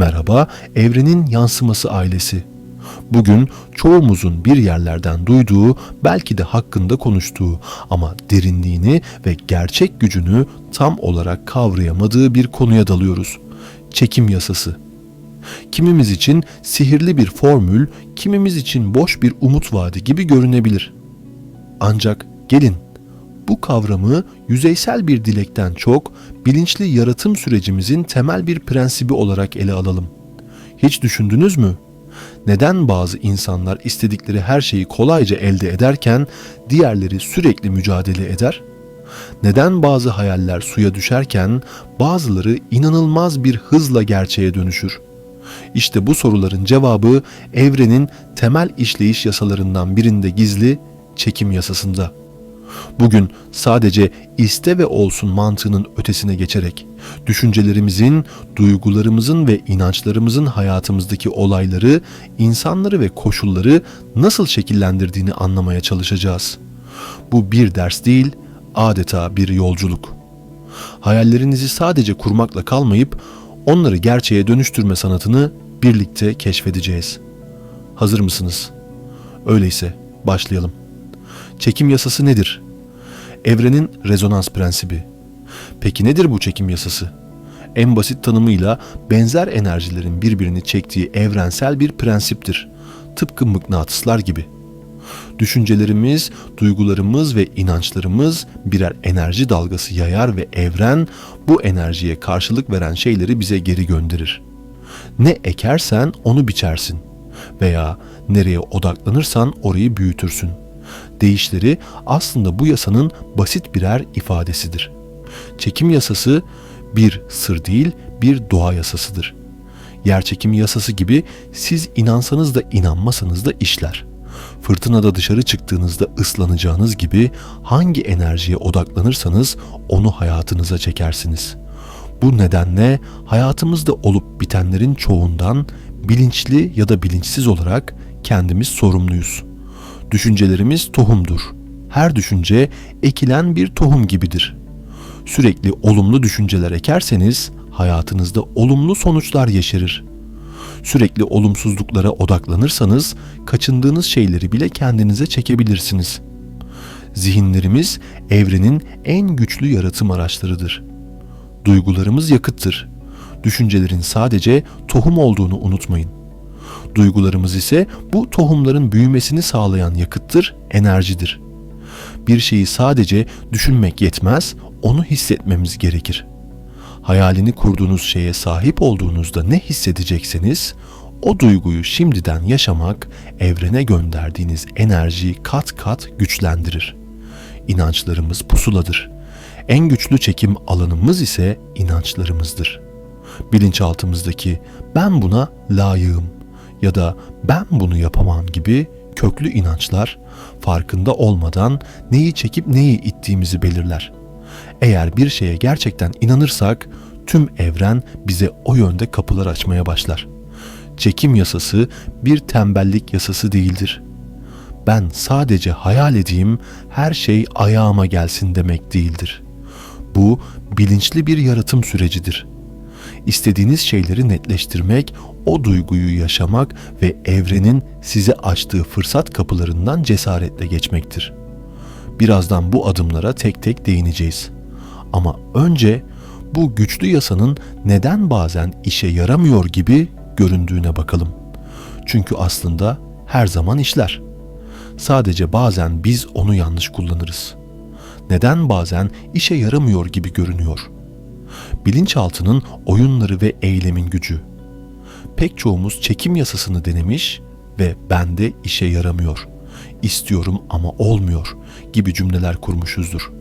Merhaba, evrenin yansıması ailesi. Bugün çoğumuzun bir yerlerden duyduğu, belki de hakkında konuştuğu ama derinliğini ve gerçek gücünü tam olarak kavrayamadığı bir konuya dalıyoruz. Çekim yasası. Kimimiz için sihirli bir formül, kimimiz için boş bir umut vaadi gibi görünebilir. Ancak gelin bu kavramı yüzeysel bir dilekten çok bilinçli yaratım sürecimizin temel bir prensibi olarak ele alalım. Hiç düşündünüz mü? Neden bazı insanlar istedikleri her şeyi kolayca elde ederken diğerleri sürekli mücadele eder? Neden bazı hayaller suya düşerken bazıları inanılmaz bir hızla gerçeğe dönüşür? İşte bu soruların cevabı evrenin temel işleyiş yasalarından birinde gizli çekim yasasında. Bugün sadece iste ve olsun mantığının ötesine geçerek düşüncelerimizin, duygularımızın ve inançlarımızın hayatımızdaki olayları, insanları ve koşulları nasıl şekillendirdiğini anlamaya çalışacağız. Bu bir ders değil, adeta bir yolculuk. Hayallerinizi sadece kurmakla kalmayıp onları gerçeğe dönüştürme sanatını birlikte keşfedeceğiz. Hazır mısınız? Öyleyse başlayalım. Çekim yasası nedir? Evrenin rezonans prensibi. Peki nedir bu çekim yasası? En basit tanımıyla benzer enerjilerin birbirini çektiği evrensel bir prensiptir. Tıpkı mıknatıslar gibi. Düşüncelerimiz, duygularımız ve inançlarımız birer enerji dalgası yayar ve evren bu enerjiye karşılık veren şeyleri bize geri gönderir. Ne ekersen onu biçersin veya nereye odaklanırsan orayı büyütürsün. Değişleri aslında bu yasanın basit birer ifadesidir. Çekim yasası bir sır değil, bir doğa yasasıdır. Yer çekimi yasası gibi siz inansanız da inanmasanız da işler. Fırtınada dışarı çıktığınızda ıslanacağınız gibi hangi enerjiye odaklanırsanız onu hayatınıza çekersiniz. Bu nedenle hayatımızda olup bitenlerin çoğundan bilinçli ya da bilinçsiz olarak kendimiz sorumluyuz. Düşüncelerimiz tohumdur. Her düşünce ekilen bir tohum gibidir. Sürekli olumlu düşünceler ekerseniz hayatınızda olumlu sonuçlar yeşerir. Sürekli olumsuzluklara odaklanırsanız kaçındığınız şeyleri bile kendinize çekebilirsiniz. Zihinlerimiz evrenin en güçlü yaratım araçlarıdır. Duygularımız yakıttır. Düşüncelerin sadece tohum olduğunu unutmayın. Duygularımız ise bu tohumların büyümesini sağlayan yakıttır, enerjidir. Bir şeyi sadece düşünmek yetmez, onu hissetmemiz gerekir. Hayalini kurduğunuz şeye sahip olduğunuzda ne hissedecekseniz, o duyguyu şimdiden yaşamak evrene gönderdiğiniz enerjiyi kat kat güçlendirir. İnançlarımız pusuladır. En güçlü çekim alanımız ise inançlarımızdır. Bilinçaltımızdaki ben buna layığım ya da ben bunu yapamam gibi köklü inançlar farkında olmadan neyi çekip neyi ittiğimizi belirler. Eğer bir şeye gerçekten inanırsak tüm evren bize o yönde kapılar açmaya başlar. Çekim yasası bir tembellik yasası değildir. Ben sadece hayal edeyim, her şey ayağıma gelsin demek değildir. Bu bilinçli bir yaratım sürecidir. İstediğiniz şeyleri netleştirmek, o duyguyu yaşamak ve evrenin size açtığı fırsat kapılarından cesaretle geçmektir. Birazdan bu adımlara tek tek değineceğiz. Ama önce bu güçlü yasanın neden bazen işe yaramıyor gibi göründüğüne bakalım. Çünkü aslında her zaman işler. Sadece bazen biz onu yanlış kullanırız. Neden bazen işe yaramıyor gibi görünüyor? Bilinçaltının oyunları ve eylemin gücü. Pek çoğumuz çekim yasasını denemiş ve bende işe yaramıyor. İstiyorum ama olmuyor gibi cümleler kurmuşuzdur.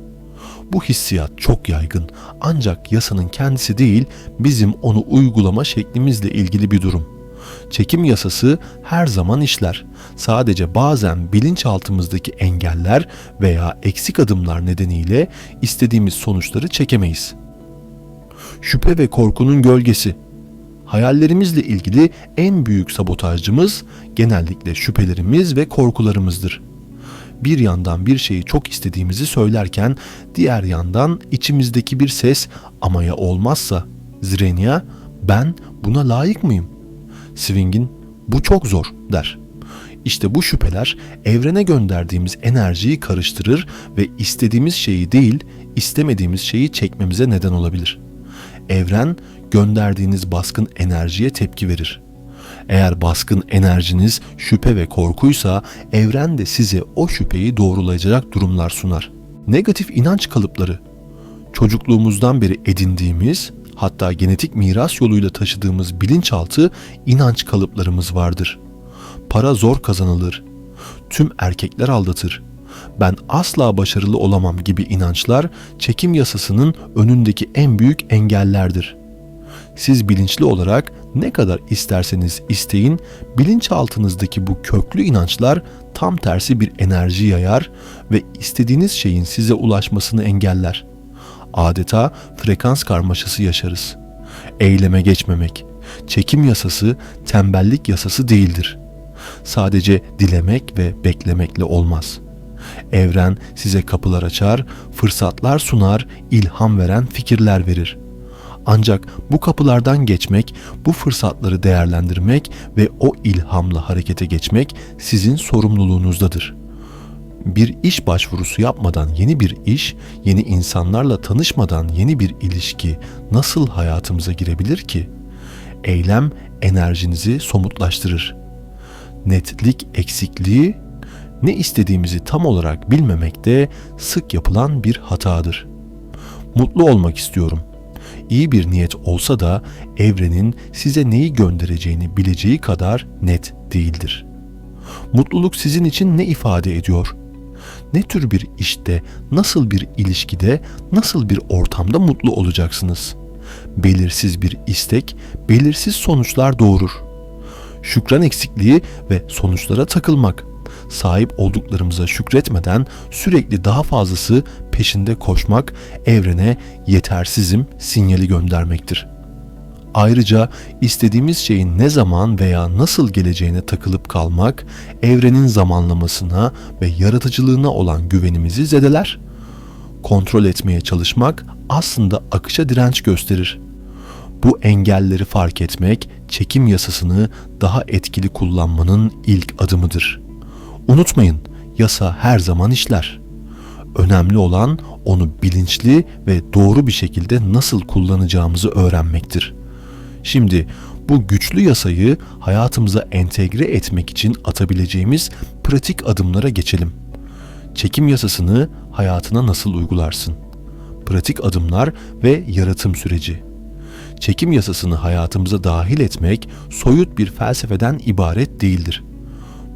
Bu hissiyat çok yaygın ancak yasanın kendisi değil bizim onu uygulama şeklimizle ilgili bir durum. Çekim yasası her zaman işler. Sadece bazen bilinçaltımızdaki engeller veya eksik adımlar nedeniyle istediğimiz sonuçları çekemeyiz. Şüphe ve korkunun gölgesi. Hayallerimizle ilgili en büyük sabotajcımız genellikle şüphelerimiz ve korkularımızdır bir yandan bir şeyi çok istediğimizi söylerken diğer yandan içimizdeki bir ses ama ya olmazsa Zrenya Ben buna layık mıyım? Swing'in bu çok zor der. İşte bu şüpheler evrene gönderdiğimiz enerjiyi karıştırır ve istediğimiz şeyi değil, istemediğimiz şeyi çekmemize neden olabilir. Evren gönderdiğiniz baskın enerjiye tepki verir. Eğer baskın enerjiniz şüphe ve korkuysa evren de size o şüpheyi doğrulayacak durumlar sunar. Negatif inanç kalıpları çocukluğumuzdan beri edindiğimiz hatta genetik miras yoluyla taşıdığımız bilinçaltı inanç kalıplarımız vardır. Para zor kazanılır. Tüm erkekler aldatır. Ben asla başarılı olamam gibi inançlar çekim yasasının önündeki en büyük engellerdir. Siz bilinçli olarak ne kadar isterseniz isteyin, bilinçaltınızdaki bu köklü inançlar tam tersi bir enerji yayar ve istediğiniz şeyin size ulaşmasını engeller. Adeta frekans karmaşası yaşarız. Eyleme geçmemek, çekim yasası tembellik yasası değildir. Sadece dilemek ve beklemekle olmaz. Evren size kapılar açar, fırsatlar sunar, ilham veren fikirler verir.'' Ancak bu kapılardan geçmek, bu fırsatları değerlendirmek ve o ilhamla harekete geçmek sizin sorumluluğunuzdadır. Bir iş başvurusu yapmadan yeni bir iş, yeni insanlarla tanışmadan yeni bir ilişki nasıl hayatımıza girebilir ki? Eylem enerjinizi somutlaştırır. Netlik eksikliği ne istediğimizi tam olarak bilmemekte sık yapılan bir hatadır. Mutlu olmak istiyorum iyi bir niyet olsa da evrenin size neyi göndereceğini bileceği kadar net değildir. Mutluluk sizin için ne ifade ediyor? Ne tür bir işte, nasıl bir ilişkide, nasıl bir ortamda mutlu olacaksınız? Belirsiz bir istek, belirsiz sonuçlar doğurur. Şükran eksikliği ve sonuçlara takılmak sahip olduklarımıza şükretmeden sürekli daha fazlası peşinde koşmak evrene yetersizim sinyali göndermektir. Ayrıca istediğimiz şeyin ne zaman veya nasıl geleceğine takılıp kalmak evrenin zamanlamasına ve yaratıcılığına olan güvenimizi zedeler. Kontrol etmeye çalışmak aslında akışa direnç gösterir. Bu engelleri fark etmek çekim yasasını daha etkili kullanmanın ilk adımıdır.'' Unutmayın, yasa her zaman işler. Önemli olan onu bilinçli ve doğru bir şekilde nasıl kullanacağımızı öğrenmektir. Şimdi bu güçlü yasayı hayatımıza entegre etmek için atabileceğimiz pratik adımlara geçelim. Çekim yasasını hayatına nasıl uygularsın? Pratik adımlar ve yaratım süreci. Çekim yasasını hayatımıza dahil etmek soyut bir felsefeden ibaret değildir.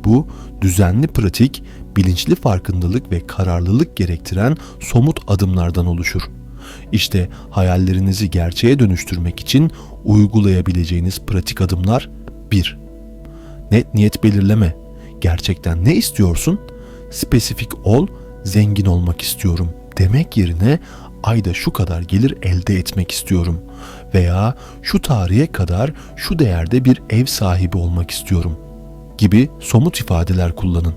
Bu düzenli pratik, bilinçli farkındalık ve kararlılık gerektiren somut adımlardan oluşur. İşte hayallerinizi gerçeğe dönüştürmek için uygulayabileceğiniz pratik adımlar 1. Net niyet belirleme. Gerçekten ne istiyorsun? Spesifik ol, zengin olmak istiyorum demek yerine ayda şu kadar gelir elde etmek istiyorum veya şu tarihe kadar şu değerde bir ev sahibi olmak istiyorum gibi somut ifadeler kullanın.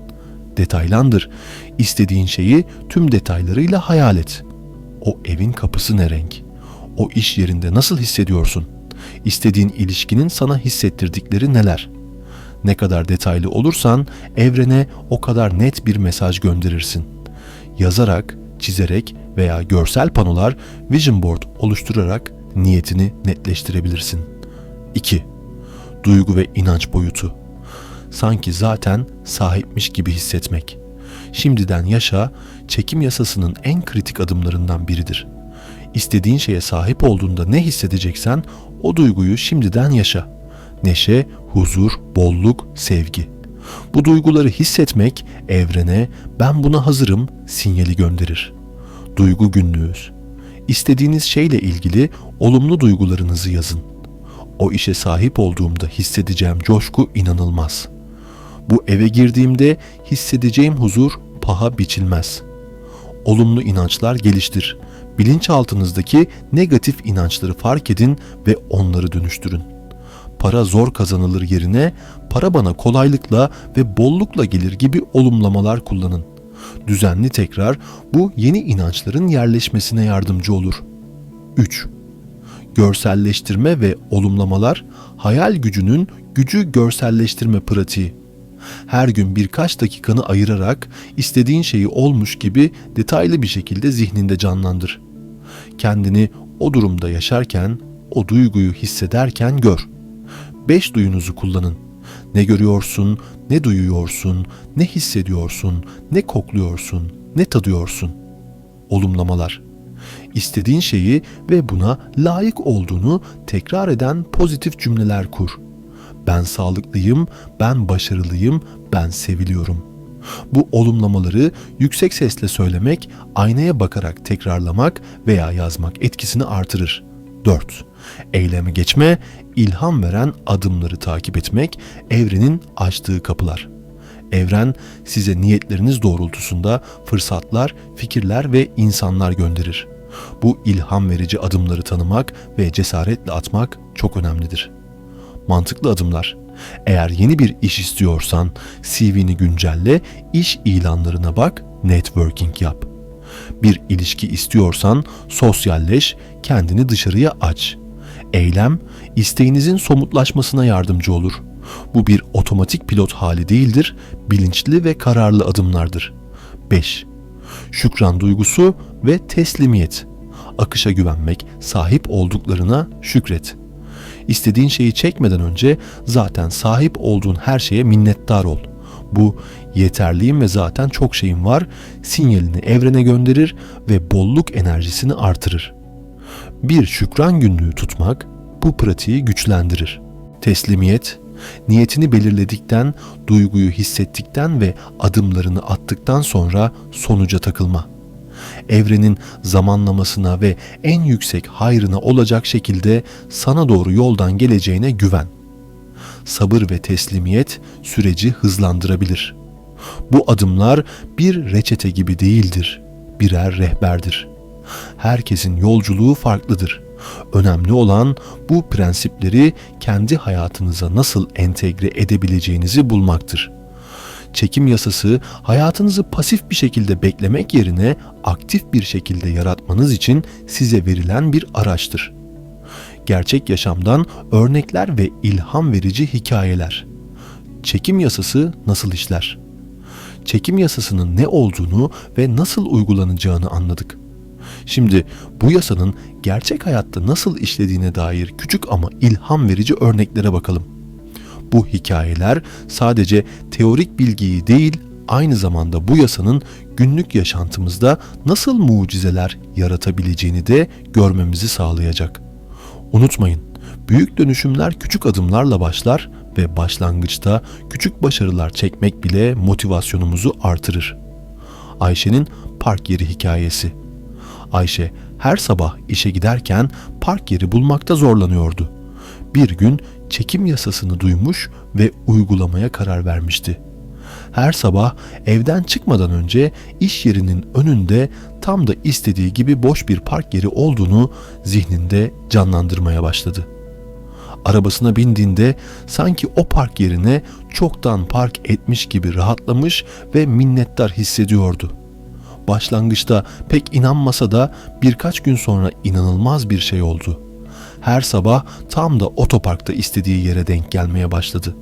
Detaylandır. İstediğin şeyi tüm detaylarıyla hayal et. O evin kapısı ne renk? O iş yerinde nasıl hissediyorsun? İstediğin ilişkinin sana hissettirdikleri neler? Ne kadar detaylı olursan evrene o kadar net bir mesaj gönderirsin. Yazarak, çizerek veya görsel panolar vision board oluşturarak niyetini netleştirebilirsin. 2. Duygu ve inanç boyutu sanki zaten sahipmiş gibi hissetmek. Şimdiden yaşa, çekim yasasının en kritik adımlarından biridir. İstediğin şeye sahip olduğunda ne hissedeceksen o duyguyu şimdiden yaşa. Neşe, huzur, bolluk, sevgi. Bu duyguları hissetmek evrene ben buna hazırım sinyali gönderir. Duygu günlüğüz. İstediğiniz şeyle ilgili olumlu duygularınızı yazın. O işe sahip olduğumda hissedeceğim coşku inanılmaz.'' Bu eve girdiğimde hissedeceğim huzur paha biçilmez. Olumlu inançlar geliştir. Bilinçaltınızdaki negatif inançları fark edin ve onları dönüştürün. Para zor kazanılır yerine para bana kolaylıkla ve bollukla gelir gibi olumlamalar kullanın. Düzenli tekrar bu yeni inançların yerleşmesine yardımcı olur. 3. görselleştirme ve olumlamalar hayal gücünün gücü görselleştirme pratiği. Her gün birkaç dakikanı ayırarak istediğin şeyi olmuş gibi detaylı bir şekilde zihninde canlandır. Kendini o durumda yaşarken, o duyguyu hissederken gör. Beş duyunuzu kullanın. Ne görüyorsun, ne duyuyorsun, ne hissediyorsun, ne kokluyorsun, ne tadıyorsun. Olumlamalar. İstediğin şeyi ve buna layık olduğunu tekrar eden pozitif cümleler kur. Ben sağlıklıyım, ben başarılıyım, ben seviliyorum. Bu olumlamaları yüksek sesle söylemek, aynaya bakarak tekrarlamak veya yazmak etkisini artırır. 4. Eyleme geçme, ilham veren adımları takip etmek, evrenin açtığı kapılar. Evren size niyetleriniz doğrultusunda fırsatlar, fikirler ve insanlar gönderir. Bu ilham verici adımları tanımak ve cesaretle atmak çok önemlidir. Mantıklı adımlar. Eğer yeni bir iş istiyorsan CV'ni güncelle, iş ilanlarına bak, networking yap. Bir ilişki istiyorsan sosyalleş, kendini dışarıya aç. Eylem, isteğinizin somutlaşmasına yardımcı olur. Bu bir otomatik pilot hali değildir, bilinçli ve kararlı adımlardır. 5. Şükran duygusu ve teslimiyet. Akışa güvenmek, sahip olduklarına şükret. İstediğin şeyi çekmeden önce zaten sahip olduğun her şeye minnettar ol. Bu yeterliyim ve zaten çok şeyim var sinyalini evrene gönderir ve bolluk enerjisini artırır. Bir şükran günlüğü tutmak bu pratiği güçlendirir. Teslimiyet, niyetini belirledikten, duyguyu hissettikten ve adımlarını attıktan sonra sonuca takılma. Evrenin zamanlamasına ve en yüksek hayrına olacak şekilde sana doğru yoldan geleceğine güven. Sabır ve teslimiyet süreci hızlandırabilir. Bu adımlar bir reçete gibi değildir, birer rehberdir. Herkesin yolculuğu farklıdır. Önemli olan bu prensipleri kendi hayatınıza nasıl entegre edebileceğinizi bulmaktır. Çekim yasası hayatınızı pasif bir şekilde beklemek yerine aktif bir şekilde yaratmanız için size verilen bir araçtır. Gerçek yaşamdan örnekler ve ilham verici hikayeler. Çekim yasası nasıl işler? Çekim yasasının ne olduğunu ve nasıl uygulanacağını anladık. Şimdi bu yasanın gerçek hayatta nasıl işlediğine dair küçük ama ilham verici örneklere bakalım. Bu hikayeler sadece teorik bilgiyi değil, aynı zamanda bu yasanın günlük yaşantımızda nasıl mucizeler yaratabileceğini de görmemizi sağlayacak. Unutmayın, büyük dönüşümler küçük adımlarla başlar ve başlangıçta küçük başarılar çekmek bile motivasyonumuzu artırır. Ayşe'nin park yeri hikayesi. Ayşe her sabah işe giderken park yeri bulmakta zorlanıyordu. Bir gün çekim yasasını duymuş ve uygulamaya karar vermişti. Her sabah evden çıkmadan önce iş yerinin önünde tam da istediği gibi boş bir park yeri olduğunu zihninde canlandırmaya başladı. Arabasına bindiğinde sanki o park yerine çoktan park etmiş gibi rahatlamış ve minnettar hissediyordu. Başlangıçta pek inanmasa da birkaç gün sonra inanılmaz bir şey oldu. Her sabah tam da otoparkta istediği yere denk gelmeye başladı.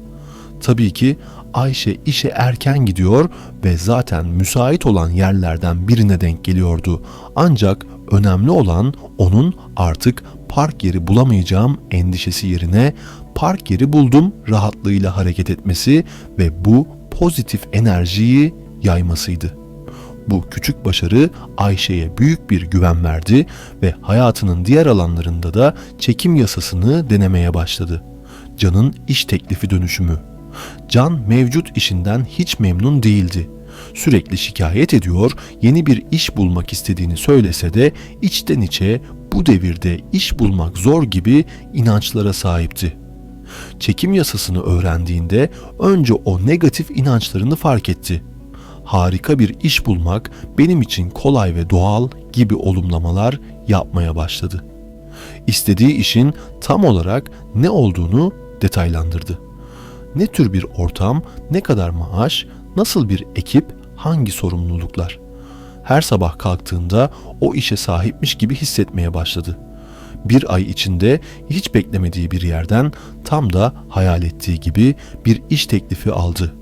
Tabii ki Ayşe işe erken gidiyor ve zaten müsait olan yerlerden birine denk geliyordu. Ancak önemli olan onun artık park yeri bulamayacağım endişesi yerine park yeri buldum rahatlığıyla hareket etmesi ve bu pozitif enerjiyi yaymasıydı. Bu küçük başarı Ayşe'ye büyük bir güven verdi ve hayatının diğer alanlarında da çekim yasasını denemeye başladı. Can'ın iş teklifi dönüşümü. Can mevcut işinden hiç memnun değildi. Sürekli şikayet ediyor, yeni bir iş bulmak istediğini söylese de içten içe bu devirde iş bulmak zor gibi inançlara sahipti. Çekim yasasını öğrendiğinde önce o negatif inançlarını fark etti harika bir iş bulmak benim için kolay ve doğal gibi olumlamalar yapmaya başladı. İstediği işin tam olarak ne olduğunu detaylandırdı. Ne tür bir ortam, ne kadar maaş, nasıl bir ekip, hangi sorumluluklar. Her sabah kalktığında o işe sahipmiş gibi hissetmeye başladı. bir ay içinde hiç beklemediği bir yerden tam da hayal ettiği gibi bir iş teklifi aldı.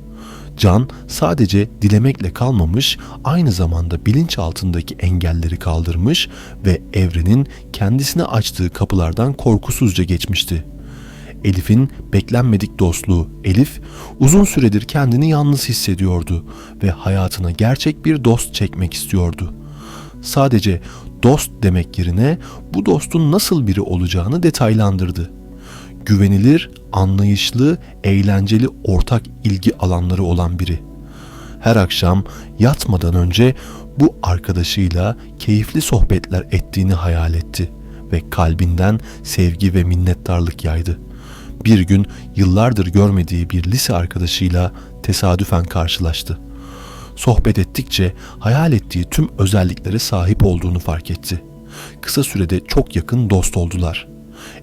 Can sadece dilemekle kalmamış, aynı zamanda bilinç altındaki engelleri kaldırmış ve evrenin kendisine açtığı kapılardan korkusuzca geçmişti. Elif'in beklenmedik dostluğu. Elif uzun süredir kendini yalnız hissediyordu ve hayatına gerçek bir dost çekmek istiyordu. Sadece dost demek yerine bu dostun nasıl biri olacağını detaylandırdı. Güvenilir, anlayışlı, eğlenceli ortak ilgi alanları olan biri. Her akşam yatmadan önce bu arkadaşıyla keyifli sohbetler ettiğini hayal etti ve kalbinden sevgi ve minnettarlık yaydı. Bir gün yıllardır görmediği bir lise arkadaşıyla tesadüfen karşılaştı. Sohbet ettikçe hayal ettiği tüm özelliklere sahip olduğunu fark etti. Kısa sürede çok yakın dost oldular.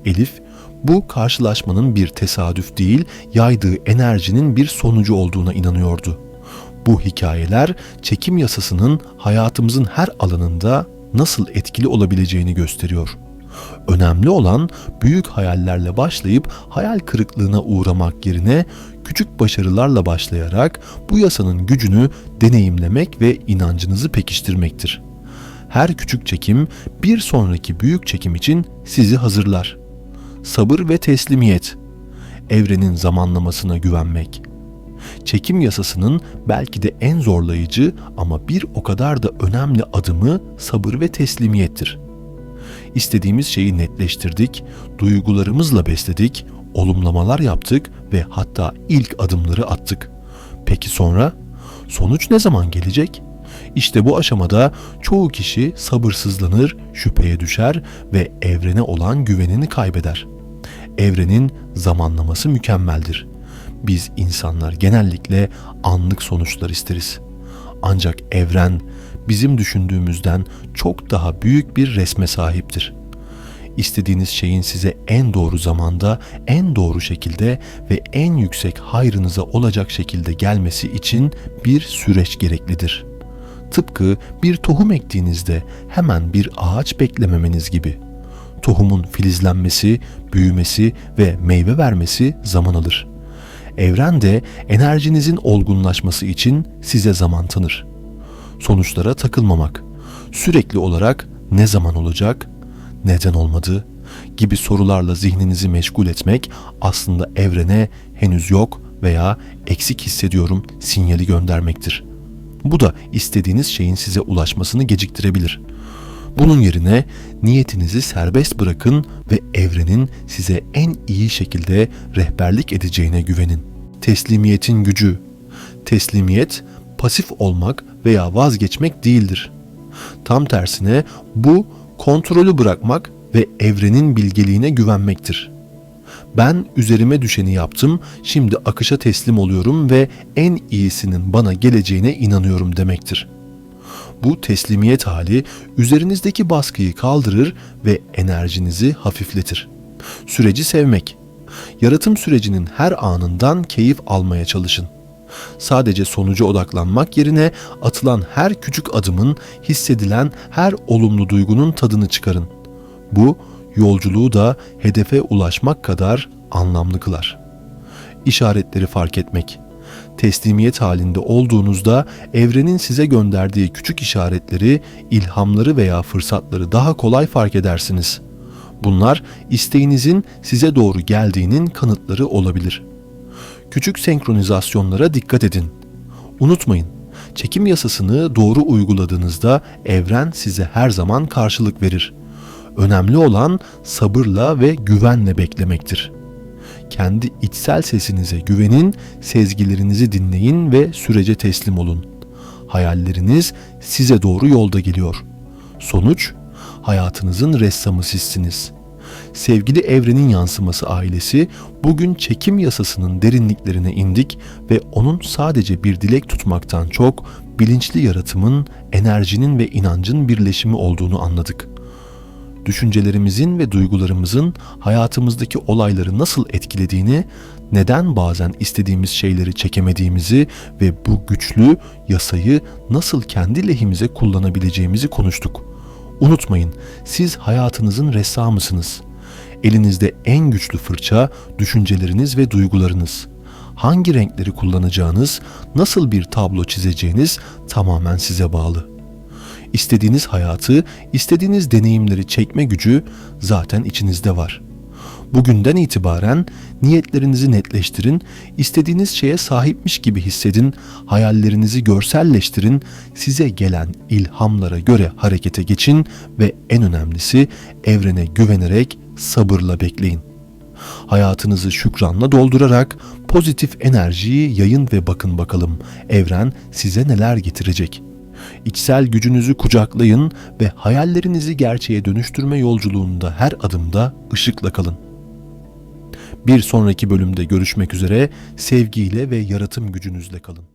Elif bu karşılaşmanın bir tesadüf değil, yaydığı enerjinin bir sonucu olduğuna inanıyordu. Bu hikayeler çekim yasasının hayatımızın her alanında nasıl etkili olabileceğini gösteriyor. Önemli olan büyük hayallerle başlayıp hayal kırıklığına uğramak yerine küçük başarılarla başlayarak bu yasanın gücünü deneyimlemek ve inancınızı pekiştirmektir. Her küçük çekim bir sonraki büyük çekim için sizi hazırlar. Sabır ve teslimiyet. Evrenin zamanlamasına güvenmek. Çekim yasasının belki de en zorlayıcı ama bir o kadar da önemli adımı sabır ve teslimiyettir. İstediğimiz şeyi netleştirdik, duygularımızla besledik, olumlamalar yaptık ve hatta ilk adımları attık. Peki sonra? Sonuç ne zaman gelecek? İşte bu aşamada çoğu kişi sabırsızlanır, şüpheye düşer ve evrene olan güvenini kaybeder. Evrenin zamanlaması mükemmeldir. Biz insanlar genellikle anlık sonuçlar isteriz. Ancak evren bizim düşündüğümüzden çok daha büyük bir resme sahiptir. İstediğiniz şeyin size en doğru zamanda, en doğru şekilde ve en yüksek hayrınıza olacak şekilde gelmesi için bir süreç gereklidir. Tıpkı bir tohum ektiğinizde hemen bir ağaç beklememeniz gibi. Tohumun filizlenmesi, büyümesi ve meyve vermesi zaman alır. Evren de enerjinizin olgunlaşması için size zaman tanır sonuçlara takılmamak, sürekli olarak ne zaman olacak, neden olmadı gibi sorularla zihninizi meşgul etmek aslında evrene henüz yok veya eksik hissediyorum sinyali göndermektir. Bu da istediğiniz şeyin size ulaşmasını geciktirebilir. Bunun yerine niyetinizi serbest bırakın ve evrenin size en iyi şekilde rehberlik edeceğine güvenin. Teslimiyetin gücü. Teslimiyet pasif olmak veya vazgeçmek değildir. Tam tersine bu kontrolü bırakmak ve evrenin bilgeliğine güvenmektir. Ben üzerime düşeni yaptım, şimdi akışa teslim oluyorum ve en iyisinin bana geleceğine inanıyorum demektir. Bu teslimiyet hali üzerinizdeki baskıyı kaldırır ve enerjinizi hafifletir. Süreci sevmek. Yaratım sürecinin her anından keyif almaya çalışın. Sadece sonuca odaklanmak yerine atılan her küçük adımın, hissedilen her olumlu duygunun tadını çıkarın. Bu yolculuğu da hedefe ulaşmak kadar anlamlı kılar. İşaretleri fark etmek. Teslimiyet halinde olduğunuzda evrenin size gönderdiği küçük işaretleri, ilhamları veya fırsatları daha kolay fark edersiniz. Bunlar isteğinizin size doğru geldiğinin kanıtları olabilir.'' küçük senkronizasyonlara dikkat edin. Unutmayın, çekim yasasını doğru uyguladığınızda evren size her zaman karşılık verir. Önemli olan sabırla ve güvenle beklemektir. Kendi içsel sesinize güvenin, sezgilerinizi dinleyin ve sürece teslim olun. Hayalleriniz size doğru yolda geliyor. Sonuç, hayatınızın ressamı sizsiniz.'' sevgili evrenin yansıması ailesi bugün çekim yasasının derinliklerine indik ve onun sadece bir dilek tutmaktan çok bilinçli yaratımın, enerjinin ve inancın birleşimi olduğunu anladık. Düşüncelerimizin ve duygularımızın hayatımızdaki olayları nasıl etkilediğini, neden bazen istediğimiz şeyleri çekemediğimizi ve bu güçlü yasayı nasıl kendi lehimize kullanabileceğimizi konuştuk. Unutmayın, siz hayatınızın ressamısınız. Elinizde en güçlü fırça düşünceleriniz ve duygularınız. Hangi renkleri kullanacağınız, nasıl bir tablo çizeceğiniz tamamen size bağlı. İstediğiniz hayatı, istediğiniz deneyimleri çekme gücü zaten içinizde var. Bugünden itibaren niyetlerinizi netleştirin, istediğiniz şeye sahipmiş gibi hissedin, hayallerinizi görselleştirin, size gelen ilhamlara göre harekete geçin ve en önemlisi evrene güvenerek sabırla bekleyin. Hayatınızı şükranla doldurarak pozitif enerjiyi yayın ve bakın bakalım evren size neler getirecek. İçsel gücünüzü kucaklayın ve hayallerinizi gerçeğe dönüştürme yolculuğunda her adımda ışıkla kalın. Bir sonraki bölümde görüşmek üzere sevgiyle ve yaratım gücünüzle kalın.